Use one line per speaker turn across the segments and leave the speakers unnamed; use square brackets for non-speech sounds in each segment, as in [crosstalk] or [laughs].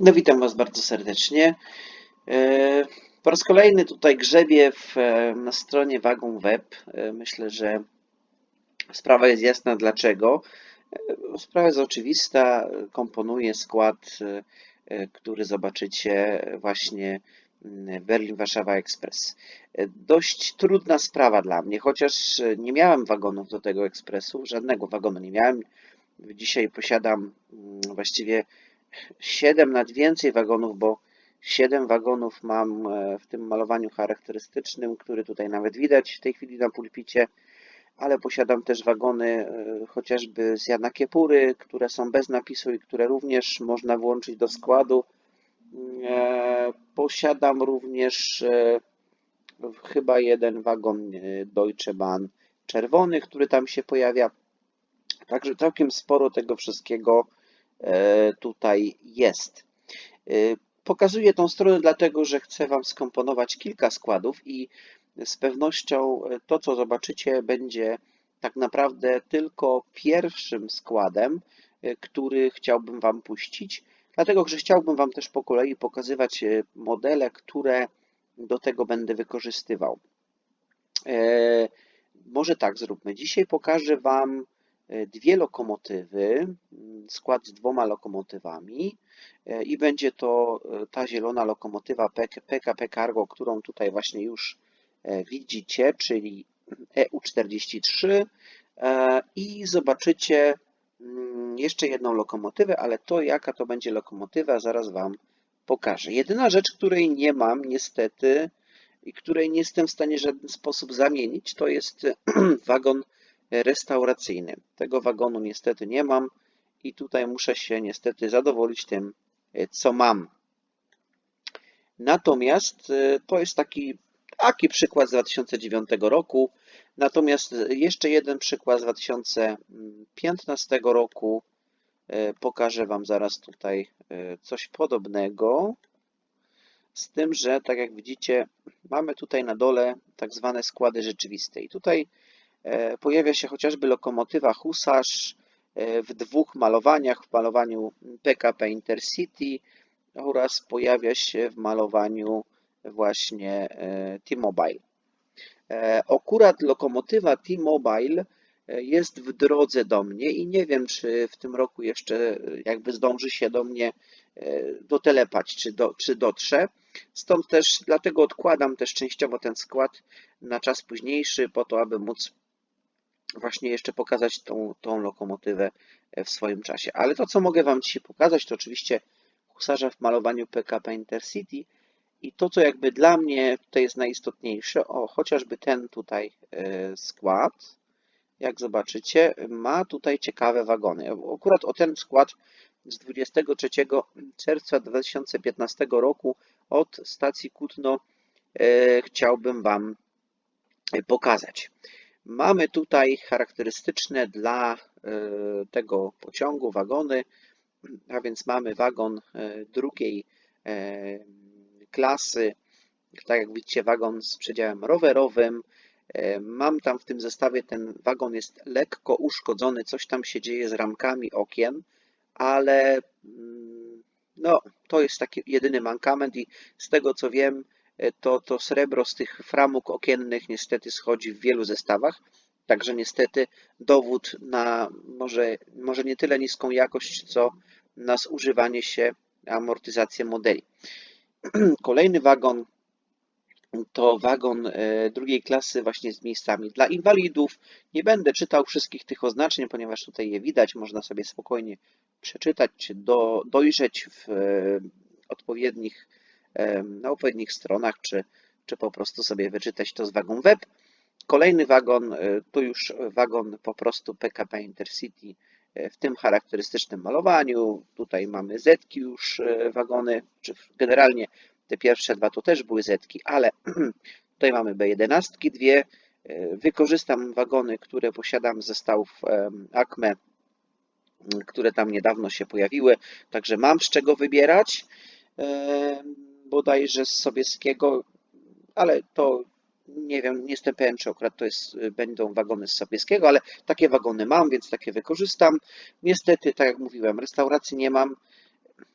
No witam Was bardzo serdecznie. E, Po raz kolejny tutaj grzebię w, e, na stronie Wagon Web. E, Myślę, że sprawa jest jasna dlaczego. Sprawa jest oczywista. Komponuję skład, który zobaczycie właśnie mm, Berlin-Warszawa Express. Dość trudna sprawa dla mnie, chociaż nie miałem wagonów do tego ekspresu, żadnego wagonu nie miałem. Dzisiaj posiadam mm, właściwie 7 nawet więcej wagonów, bo 7 wagonów mam e, w tym malowaniu charakterystycznym, który tutaj nawet widać w tej chwili na pulpicie, ale posiadam też wagony e, chociażby z Jana Kiepury, które są bez napisu i które również można włączyć do składu. E, Posiadam również chyba jeden wagon Deutsche Bahn czerwony, który tam się pojawia. Także całkiem sporo tego wszystkiego tutaj jest. E, Pokazuję tą stronę dlatego, że chcę Wam skomponować kilka składów i z pewnością e, to, co zobaczycie, będzie tak naprawdę tylko pierwszym składem, e, który chciałbym Wam puścić, dlatego że chciałbym Wam też po kolei pokazywać e, modele, które do tego będę wykorzystywał. E, Może tak zróbmy. Dzisiaj pokażę Wam e, dwie lokomotywy, mm, skład z dwoma lokomotywami e, i będzie to e, ta zielona lokomotywa PK PKP Cargo, którą tutaj właśnie już e, widzicie, czyli EU43 e, i zobaczycie mm, jeszcze jedną lokomotywę, ale to jaka to będzie lokomotywa zaraz Wam pokażę. Jedyna rzecz, której nie mam niestety i której nie jestem w stanie w żaden sposób zamienić, to jest [clears throat] wagon restauracyjny. Tego wagonu niestety nie mam i tutaj muszę się niestety zadowolić tym, e, co mam. Natomiast e, to jest taki, taki przykład z 2009 roku. Natomiast jeszcze jeden przykład z 2015 roku. E, Pokażę Wam zaraz tutaj coś podobnego. Z tym, że tak jak widzicie, mamy tutaj na dole tak zwane składy rzeczywiste. I tutaj pojawia się chociażby lokomotywa Husarz e, w dwóch malowaniach, w malowaniu PKP Intercity oraz pojawia się w malowaniu właśnie e, T-Mobile. E, Akurat lokomotywa T-Mobile e, jest w drodze do mnie i nie wiem, czy w tym roku jeszcze e, jakby zdąży się do mnie e, dotelepać, czy, do, czy dotrze. Stąd też dlatego odkładam też częściowo ten skład na czas późniejszy, po to, aby móc właśnie jeszcze pokazać tą, tą lokomotywę e, w swoim czasie. Ale to, co mogę Wam dzisiaj pokazać, to oczywiście husarza w malowaniu PKP Intercity i to, co jakby dla mnie tutaj jest najistotniejsze, o chociażby ten tutaj e, skład, jak zobaczycie, ma tutaj ciekawe wagony. Akurat o ten skład z 23 czerwca 2015 roku od stacji Kutno e, chciałbym Wam pokazać. Mamy tutaj charakterystyczne dla e, tego pociągu wagony, a więc mamy wagon e, drugiej e, klasy, tak jak widzicie, wagon z przedziałem rowerowym. Mam tam w tym zestawie, ten wagon jest lekko uszkodzony, coś tam się dzieje z ramkami okien, ale mm, no, to jest taki jedyny mankament i z tego co wiem, to, to srebro z tych framug okiennych niestety schodzi w wielu zestawach. Także niestety dowód na może, może nie tyle niską jakość, co na zużywanie się amortyzację modeli. [clears throat] Kolejny wagon to wagon e, drugiej klasy właśnie z miejscami dla inwalidów. Nie będę czytał wszystkich tych oznaczeń, ponieważ tutaj je widać, można sobie spokojnie przeczytać czy do, dojrzeć w e, odpowiednich, na odpowiednich stronach, czy, czy po prostu sobie wyczytać to z wagon web. Kolejny wagon to już wagon po prostu PKP Intercity w tym charakterystycznym malowaniu. Tutaj mamy Zetki już wagony, czy generalnie te pierwsze dwa to też były Zetki, ale [clears throat] tutaj mamy B11 dwie. Wykorzystam wagony, które posiadam z zestawów Acme, które tam niedawno się pojawiły, także mam z czego wybierać. Bodajże z Sobieskiego, ale to nie wiem, nie jestem pewien, czy akurat to jest, będą wagony z Sobieskiego, ale takie wagony mam, więc takie wykorzystam. Niestety, tak jak mówiłem, restauracji nie mam.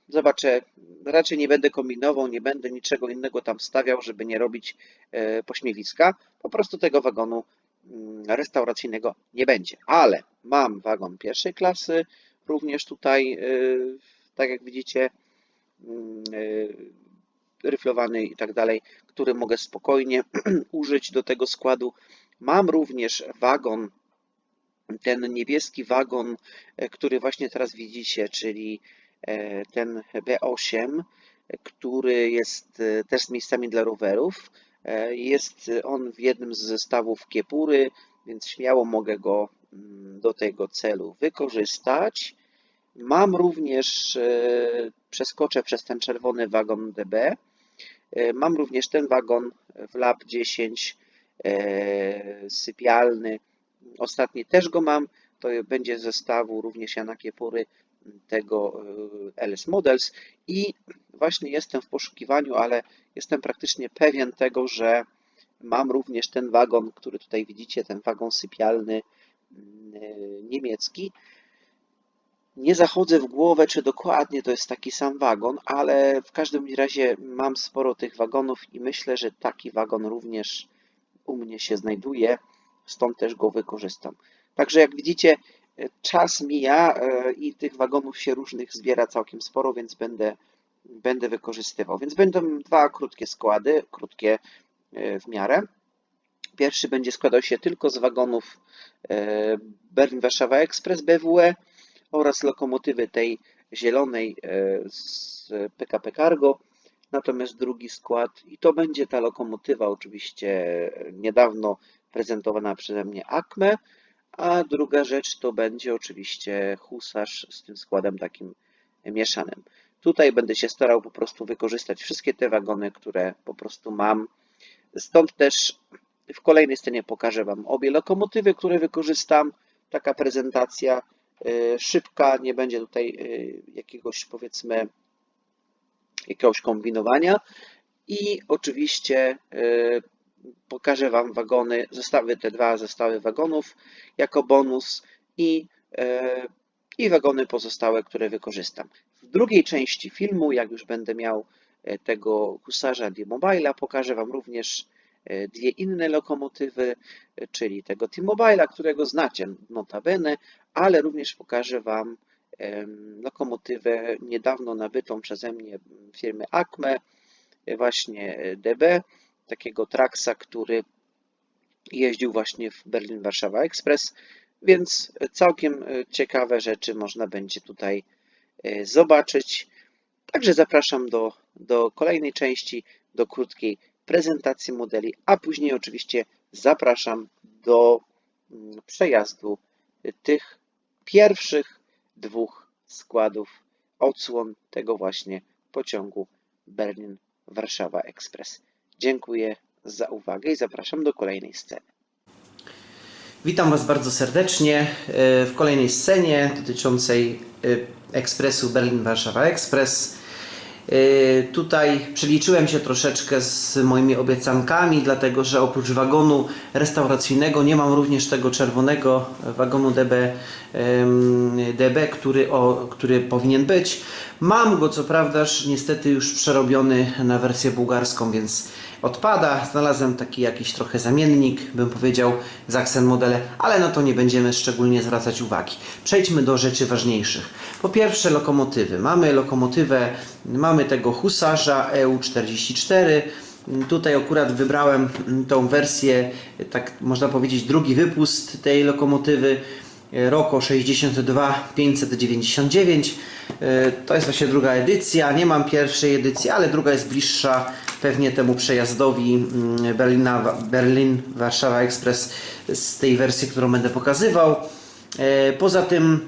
zobaczę, raczej nie będę kombinował, nie będę niczego innego tam stawiał, żeby nie robić e, pośmiewiska. Po prostu tego wagonu mm, restauracyjnego nie będzie. Ale mam wagon pierwszej klasy, również tutaj, e, tak jak widzicie, mm, ryflowany i tak dalej, który mogę spokojnie [clears throat] użyć do tego składu. Mam również wagon, ten niebieski wagon, e, który właśnie teraz widzicie, czyli e, ten B8, e, który jest e, też z miejscami dla rowerów. Jest on w jednym z zestawów Kiepury, więc śmiało mogę go mm, do tego celu wykorzystać. Mam również, e, przeskoczę przez ten czerwony wagon DB. E, Mam również ten wagon w Lab 10 e, sypialny. Ostatni też go mam. To będzie z zestawu również Jana Kiepury tego LS Models i właśnie jestem w poszukiwaniu, ale jestem praktycznie pewien tego, że mam również ten wagon, który tutaj widzicie, ten wagon sypialny niemiecki. Nie zachodzę w głowę, czy dokładnie to jest taki sam wagon, ale w każdym razie mam sporo tych wagonów i myślę, że taki wagon również u mnie się znajduje, stąd też go wykorzystam. Także jak widzicie, czas mija e, i tych wagonów się różnych zbiera całkiem sporo, więc będę, będę wykorzystywał. Więc będą dwa krótkie składy, krótkie e, w miarę. Pierwszy będzie składał się tylko z wagonów e, Berlin-Warszawa Express BWE oraz lokomotywy tej zielonej e, z PKP Cargo. Natomiast drugi skład, i to będzie ta lokomotywa oczywiście niedawno prezentowana przeze mnie Acme, a druga rzecz to będzie oczywiście husarz z tym składem takim mieszanym. Tutaj będę się starał po prostu wykorzystać wszystkie te wagony, które po prostu mam. Stąd też w kolejnej scenie pokażę Wam obie lokomotywy, które wykorzystam. Taka prezentacja szybka, nie będzie tutaj y, jakiegoś powiedzmy jakiegoś kombinowania. I oczywiście y, pokażę Wam wagony, zestawy, te dwa zestawy wagonów jako bonus i, i wagony pozostałe, które wykorzystam. W drugiej części filmu, jak już będę miał tego husarza T-Mobile'a, pokażę Wam również dwie inne lokomotywy, e, czyli tego T-Mobile'a, którego znacie notabene, ale również pokażę Wam lokomotywę niedawno nabytą przeze mnie firmy Acme, e, właśnie DB, takiego Traxa, który jeździł właśnie w Berlin-Warszawa Express, więc całkiem ciekawe rzeczy można będzie tutaj zobaczyć. Także zapraszam do, do kolejnej części, do krótkiej prezentacji modeli, a później oczywiście zapraszam do mm, przejazdu tych pierwszych dwóch składów odsłon tego właśnie pociągu Berlin-Warszawa Express. Dziękuję za uwagę i zapraszam do kolejnej sceny.
Witam Was bardzo serdecznie e, w kolejnej scenie dotyczącej e, ekspresu Berlin-Warszawa Express. E, Tutaj przeliczyłem się troszeczkę z moimi obiecankami, dlatego że oprócz wagonu restauracyjnego nie mam również tego czerwonego wagonu DB, DB który, o, który powinien być. Mam go co prawdaż niestety już przerobiony na wersję bułgarską, więc odpada. Znalazłem taki jakiś trochę zamiennik, bym powiedział, z Accent modele, ale na to nie będziemy szczególnie zwracać uwagi. Przejdźmy do rzeczy ważniejszych. Po pierwsze lokomotywy. Mamy lokomotywę, mamy tego husarza E EU44. Tutaj akurat wybrałem tą wersję, tak można powiedzieć, drugi wypust tej lokomotywy. Roko 62 599. E, To jest właśnie druga edycja. Nie mam pierwszej edycji, ale druga jest bliższa pewnie temu przejazdowi mm, Berlina, Berlin Warszawa Express z tej wersji, którą będę pokazywał. E, Poza tym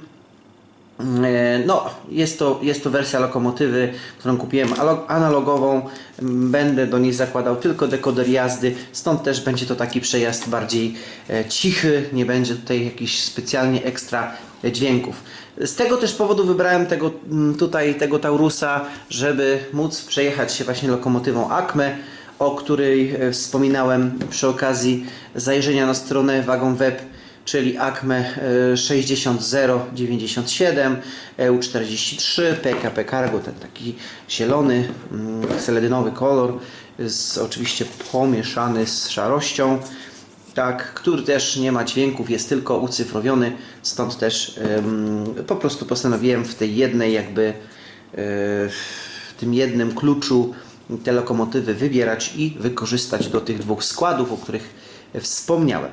E, No, jest to, jest to wersja lokomotywy, którą kupiłem alo- analogową. M, Będę do niej zakładał tylko dekoder jazdy, stąd też będzie to taki przejazd bardziej e, cichy, nie będzie tutaj jakichś specjalnie ekstra dźwięków. Z tego też powodu wybrałem tego, m, tutaj tego Taurusa, żeby móc przejechać się właśnie lokomotywą Acme, o której e, wspominałem przy okazji zajrzenia na stronę Wagon Web czyli Acme e, 60097, EU43, PKP Cargo, ten taki zielony, mm, seledynowy kolor, z, oczywiście pomieszany z szarością, tak, który też nie ma dźwięków, jest tylko ucyfrowiony, stąd też em, po prostu postanowiłem w tej jednej jakby e, w tym jednym kluczu te lokomotywy wybierać i wykorzystać do tych dwóch składów, o których wspomniałem.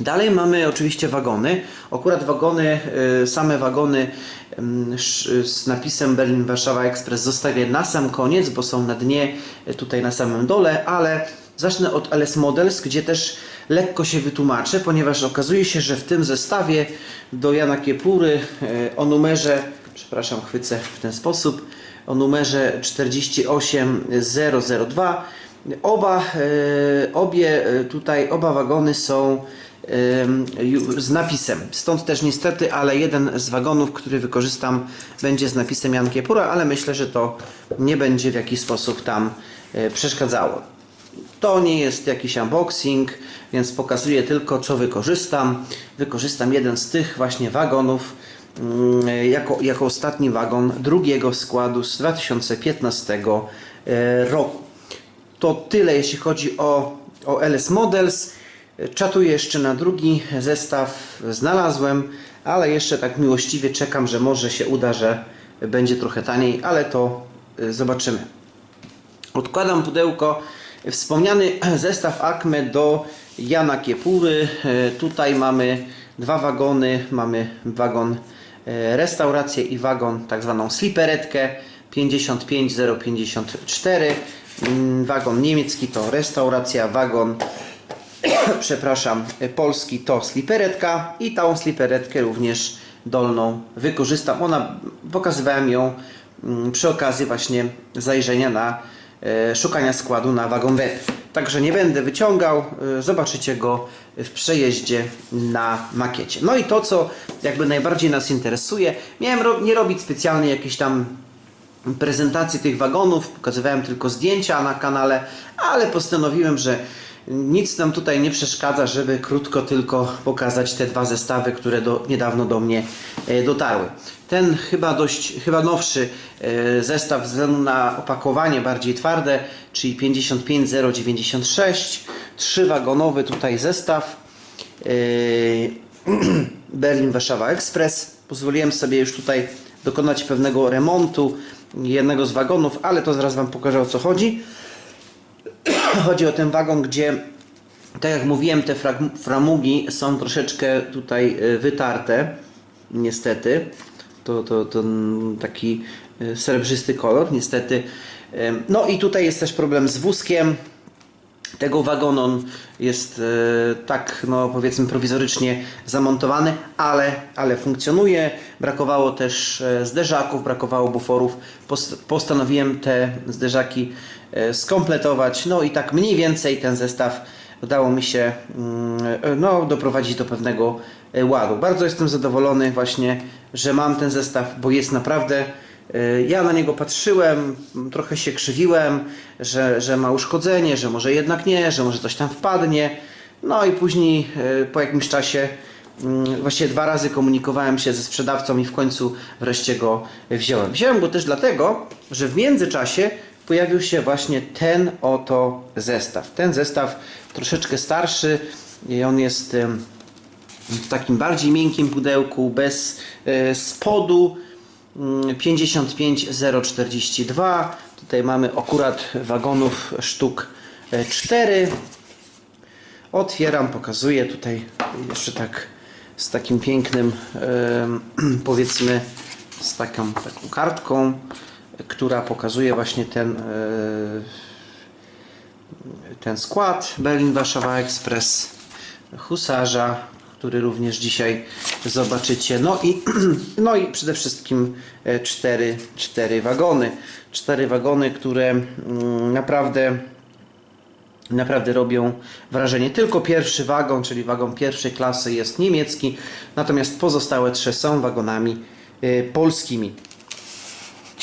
Dalej mamy oczywiście wagony. Akurat wagony, y, same wagony ym, z napisem Berlin-Warszawa Express zostawię na sam koniec, bo są na dnie, y, tutaj na samym dole, ale zacznę od LS Models, gdzie też lekko się wytłumaczę, ponieważ okazuje się, że w tym zestawie do Jana Kiepury y, o numerze, przepraszam, chwycę w ten sposób, o numerze 48002 Oba, e, obie e, tutaj, oba wagony są e, z napisem. Stąd też niestety, ale jeden z wagonów, który wykorzystam, będzie z napisem Jan Kiepura, ale myślę, że to nie będzie w jakiś sposób tam e, przeszkadzało. To nie jest jakiś unboxing, więc pokazuję tylko co wykorzystam. Wykorzystam jeden z tych właśnie wagonów mm, jako, jako ostatni wagon drugiego składu z 2015 e, roku. To tyle jeśli chodzi o, o LS Models. Czatuję jeszcze na drugi zestaw, znalazłem, ale jeszcze tak miłościwie czekam, że może się uda, że będzie trochę taniej, ale to y, zobaczymy. Odkładam pudełko. Wspomniany [clears throat] zestaw Acme do Jana Kiepury. E, Tutaj mamy dwa wagony. Mamy wagon e, restaurację i wagon tak zwaną sliperetkę 55054. Mm, Wagon niemiecki to restauracja, wagon [clears throat] przepraszam, polski to sliperetka i tą sliperetkę również dolną wykorzystam. Ona, pokazywałem ją mm, przy okazji właśnie zajrzenia na szukania składu na wagon web. Także nie będę wyciągał, e, zobaczycie go w przejeździe na makiecie. No i to, co jakby najbardziej nas interesuje, miałem nie robić specjalnie jakiejś tam prezentacji tych wagonów, pokazywałem tylko zdjęcia na kanale, ale postanowiłem, że nic nam tutaj nie przeszkadza, żeby krótko tylko pokazać te dwa zestawy, które do, niedawno do mnie e, dotarły. Ten chyba dość, chyba nowszy e, zestaw ze względu na opakowanie bardziej twarde, czyli 55096, trzywagonowy tutaj zestaw. e, [clears throat] Berlin Warszawa Express. Pozwoliłem sobie już tutaj dokonać pewnego remontu jednego z wagonów, ale to zaraz Wam pokażę o co chodzi. [clears throat] Chodzi o ten wagon, gdzie tak jak mówiłem, te framugi są troszeczkę tutaj y, wytarte, niestety. To, to, to taki y, srebrzysty kolor, niestety. No i tutaj jest też problem z wózkiem tego wagonu. On jest e, tak, no powiedzmy, prowizorycznie zamontowany, ale, ale funkcjonuje. Brakowało też e, zderzaków, brakowało buforów. Post, postanowiłem te zderzaki skompletować. No i tak mniej więcej ten zestaw udało mi się mm, e, no, doprowadzić do pewnego e, ładu. Bardzo jestem zadowolony właśnie, że mam ten zestaw, bo jest naprawdę E, Ja na niego patrzyłem, trochę się krzywiłem, że, że ma uszkodzenie, że może jednak nie, że może coś tam wpadnie. No i później e, po jakimś czasie mm, właściwie dwa razy komunikowałem się ze sprzedawcą i w końcu wreszcie go wziąłem. Wziąłem go też dlatego, że w międzyczasie pojawił się właśnie ten oto zestaw. Ten zestaw troszeczkę starszy i on jest w takim bardziej miękkim pudełku, bez e, spodu. mm, 55042. Tutaj mamy akurat wagonów sztuk 4. Otwieram, pokazuję tutaj jeszcze tak z takim pięknym, [clears throat] powiedzmy, z taką, taką kartką, która pokazuje właśnie ten, e, ten skład Berlin Warszawa Express Husarza, który również dzisiaj zobaczycie. No i, [clears throat] no i przede wszystkim e, cztery, cztery wagony. Cztery wagony, które mm, naprawdę naprawdę robią wrażenie. Tylko pierwszy wagon, czyli wagon pierwszej klasy jest niemiecki, natomiast pozostałe trzy są wagonami e, polskimi.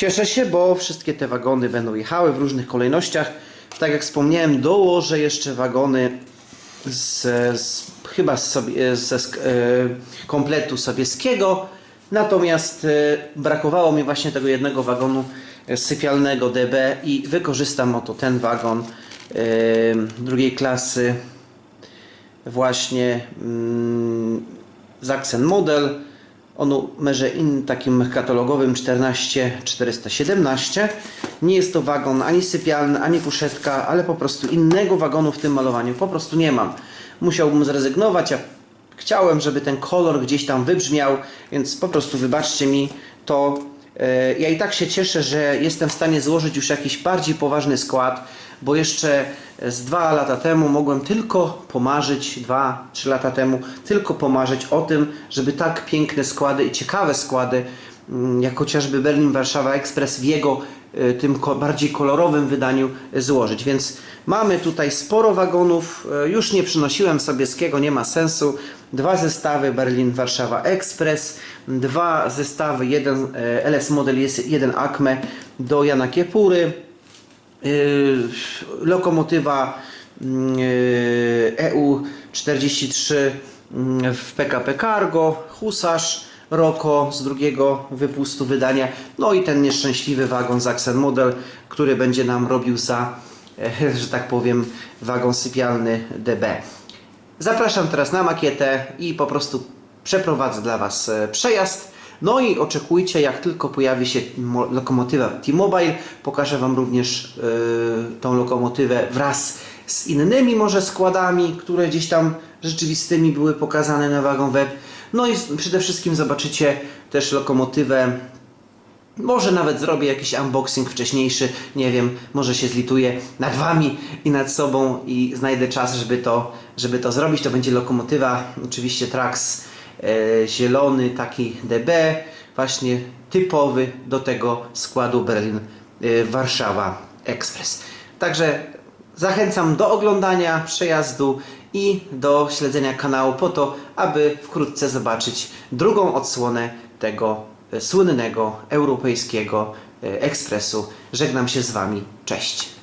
Cieszę się, bo wszystkie te wagony będą jechały w różnych kolejnościach. Tak jak wspomniałem, dołożę jeszcze wagony z, z, chyba z sobie, ze sk- e, kompletu sobieskiego. Natomiast e, brakowało mi właśnie tego jednego wagonu e, sypialnego DB i wykorzystam oto ten wagon e, drugiej klasy właśnie mm, Zaxen Model o numerze in, takim katalogowym 14417. Nie jest to wagon ani sypialny, ani kuszetka, ale po prostu innego wagonu w tym malowaniu po prostu nie mam. Musiałbym zrezygnować, a chciałem, żeby ten kolor gdzieś tam wybrzmiał, więc po prostu wybaczcie mi to. E, Ja i tak się cieszę, że jestem w stanie złożyć już jakiś bardziej poważny skład, bo jeszcze z dwa lata temu mogłem tylko pomarzyć, dwa, trzy lata temu, tylko pomarzyć o tym, żeby tak piękne składy i ciekawe składy, mm, jak chociażby Berlin Warszawa Express w jego y, tym bardziej kolorowym wydaniu y, złożyć. Więc mamy tutaj sporo wagonów, y, już nie przynosiłem Sobieskiego, nie ma sensu. Dwa zestawy Berlin Warszawa Express, dwa zestawy, jeden LS model jest jeden Acme do Jana Kiepury, lokomotywa yy, EU43 yy, w PKP Cargo, Husarz Roko z drugiego wypustu wydania, no i ten nieszczęśliwy wagon Zaxen Model, który będzie nam robił za, [laughs] że tak powiem, wagon sypialny DB. Zapraszam teraz na makietę i po prostu przeprowadzę dla Was e, przejazd. No i oczekujcie, jak tylko pojawi się mo- lokomotywa T-Mobile, pokażę Wam również e, tą lokomotywę wraz z innymi może składami, które gdzieś tam rzeczywistymi były pokazane na wagon web. No i przede wszystkim zobaczycie też lokomotywę może nawet zrobię jakiś unboxing wcześniejszy, nie wiem, może się zlituję nad Wami i nad sobą i znajdę czas, żeby to, żeby to zrobić. To będzie lokomotywa, oczywiście Trax zielony, taki DB, właśnie typowy do tego składu Berlin e, Warszawa Express. Także zachęcam do oglądania przejazdu i do śledzenia kanału po to, aby wkrótce zobaczyć drugą odsłonę tego e, słynnego europejskiego e, ekspresu. Żegnam się z Wami. Cześć.